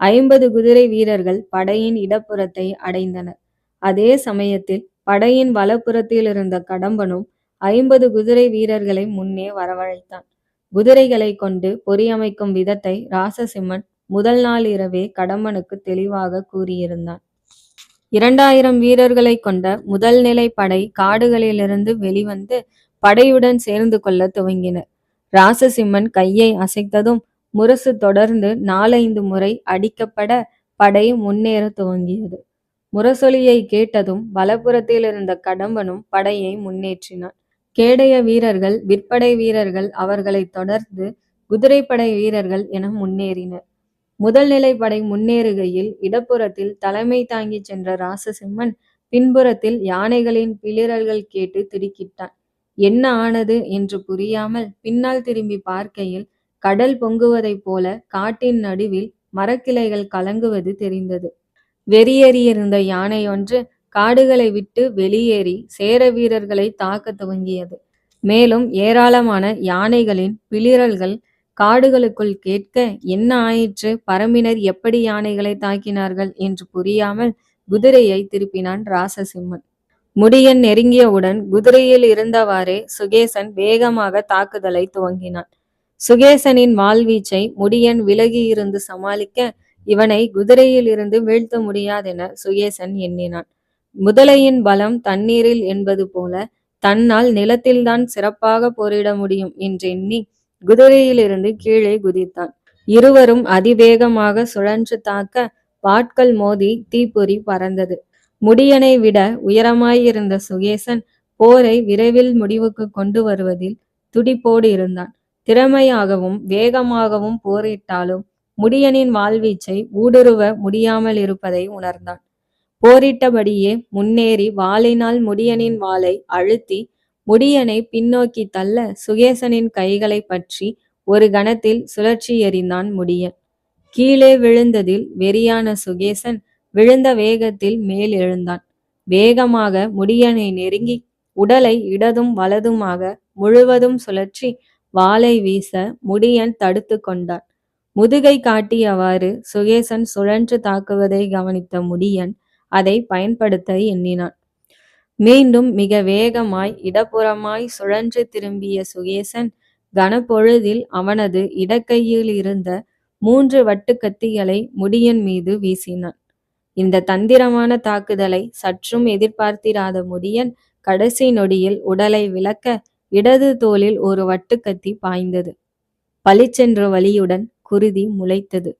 ஐம்பது குதிரை வீரர்கள் படையின் இடப்புறத்தை அடைந்தனர். அதே சமயத்தில் படையின் வலப்புறத்தில் இருந்த கடம்பனும் ஐம்பது குதிரை வீரர்களை முன்னே வரவழைத்தான். குதிரைகளை கொண்டு பொறியமைக்கும் விதத்தை ராசசிம்மன் முதல் நாள் இரவே கடம்பனுக்கு தெளிவாக கூறியிருந்தான். இரண்டாயிரம் வீரர்களை கொண்ட முதல் நிலை படை காடுகளிலிருந்து வெளிவந்து படையுடன் சேர்ந்து கொள்ள துவங்கினர். ராசசிம்மன் கையை அசைத்ததும் முரசு தொடர்ந்து நாலைந்து முறை அடிக்கப்பட படை முன்னேற துவங்கியது. முரசொலியை கேட்டதும் வலப்புறத்தில் இருந்த கடம்பனும் படையை முன்னேற்றினான். கேடய வீரர்கள் விற்படை வீரர்கள் அவர்களை தொடர்ந்து குதிரைப்படை வீரர்கள் என முன்னேறினர். முதல் நிலைப்படை முன்னேறுகையில் இடப்புறத்தில் தலைமை தாங்கி சென்ற ராசசிம்மன் பின்புறத்தில் யானைகளின் பிளிரல்கள் கேட்டு திடுக்கிட்டான். என்ன ஆனது? என்று புரியாமல் பின்னால் திரும்பி பார்க்கையில் கடல் பொங்குவதைப் போல காட்டின் நடுவில் மரக்கிளைகள் கலங்குவது தெரிந்தது. வெறியேறியிருந்த யானை ஒன்று காடுகளை விட்டு வெளியேறி சேர வீரர்களை தாக்க துவங்கியது. மேலும் ஏராளமான யானைகளின் பிளிரல்கள் காடுகளுக்குள் கேட்க என்ன ஆயிற்று பரம்பினர் எப்படி யானைகளை தாக்கினார்கள் என்று புரியாமல் குதிரையை திருப்பினான் ராசசிம்மன். முடியன் நெருங்கியவுடன் குதிரையில் இருந்தவாறே சுகேசன் வேகமாக தாக்குதலை துவங்கினான். சுகேசனின் வாழ்வீச்சை முடியன் விலகி இருந்து சமாளிக்க இவனை குதிரையில் இருந்து வீழ்த்த முடியாதென சுகேசன் எண்ணினான். முதலையின் பலம் தண்ணீரில் என்பது போல தன்னால் நிலத்தில்தான் சிறப்பாக போரிட முடியும் என்றெண்ணி குதிரையிலிருந்து கீழே குதித்தான். இருவரும் அதிவேகமாக சுழன்று தாக்க பாட்கள் மோதி தீப்பொறி பறந்தது. முடியனை விட உயரமாயிருந்த சுகேசன் போரை விரைவில் முடிவுக்கு கொண்டு வருவதில் துடிப்போடு இருந்தான். திறமையாகவும் வேகமாகவும் போரிட்டாலும் முடியனின் வாழ்வீச்சை ஊடுருவ முடியாமல் இருப்பதை உணர்ந்தான். போரிட்டபடியே முன்னேறி வாளினால் முடியனின் வாளை அழுத்தி முடியனை பின்னோக்கி தள்ள சுகேசனின் கைகளை பற்றி ஒரு கணத்தில் சுழற்சி எறிந்தான் முடியன். கீழே விழுந்ததில் வெறியான சுகேசன் விழுந்த வேகத்தில் மேல் எழுந்தான். வேகமாக முடியனை நெருங்கி உடலை இடதும் வலதுமாக முழுவதும் சுழற்றி வாளை வீச முடியன் தடுத்து கொண்டான். முதுகை காட்டியவாறு சுகேசன் சுழன்று தாக்குவதை கவனித்த முடியன் அதை பயன்படுத்த எண்ணினான். மீண்டும் மிக வேகமாய் இடப்புறமாய் சுழன்று திரும்பிய சுகேசன் கனப்பொழுதில் அவனது இடக்கையில் இருந்த மூன்று வட்டுக்கத்திகளை முடியன் மீது வீசினான். இந்த தந்திரமான தாக்குதலை சற்றும் எதிர்பார்த்திராத முடியன் கடைசி நொடியில் உடலை விளக்க இடது தோளில் ஒரு வட்டுக்கத்தி பாய்ந்தது. பளிச்சென்ற வலியுடன் குருதி முளைத்தது.